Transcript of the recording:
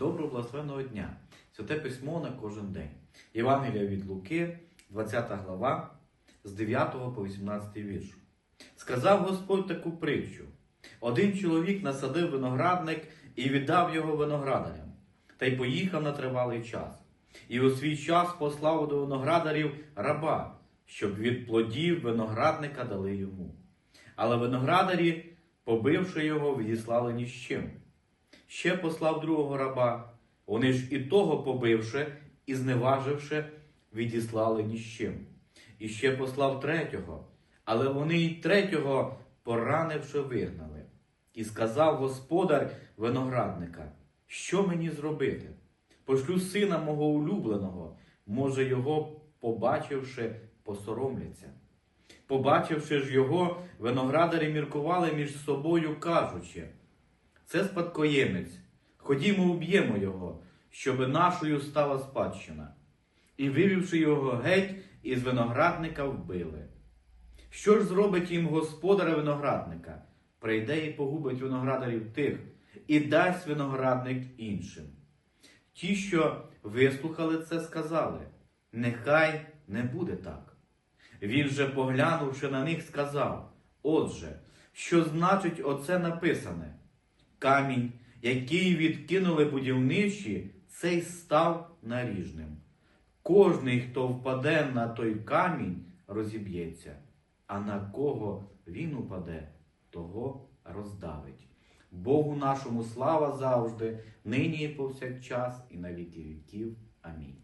Доброго благословенного дня! Святе письмо на кожен день. Євангелія від Луки, 20 глава, з 9 по 18 вірш. Сказав Господь таку притчу: один чоловік насадив виноградник і віддав його виноградарям, та й поїхав на тривалий час. І у свій час послав до виноградарів раба, щоб від плодів виноградника дали йому. Але виноградарі, побивши його, відіслали ні з чим. Ще послав другого раба. Вони ж і того побивши і зневаживши, відіслали ні з чим. І ще послав третього, але вони й третього, поранивши, вигнали. І сказав господар виноградника, що мені зробити? Пошлю сина мого улюбленого, може його, побачивши, посоромляться. Побачивши ж його, виноградарі міркували між собою, кажучи, це спадкоємець, ходімо уб'ємо його, щоби нашою стала спадщина. І вивівши його геть, із виноградника вбили. Що ж зробить їм господар виноградника? Прийде і погубить виноградарів тих, і дасть виноградник іншим. Ті, що вислухали це, сказали, нехай не буде так. Він же, поглянувши на них, сказав: Отже, що значить оце написане? Камінь, який відкинули будівничі, цей став наріжним. Кожний, хто впаде на той камінь, розіб'ється, а на кого він упаде, того роздавить. Богу нашому слава завжди, нині і повсякчас, і на віки віків. Амінь.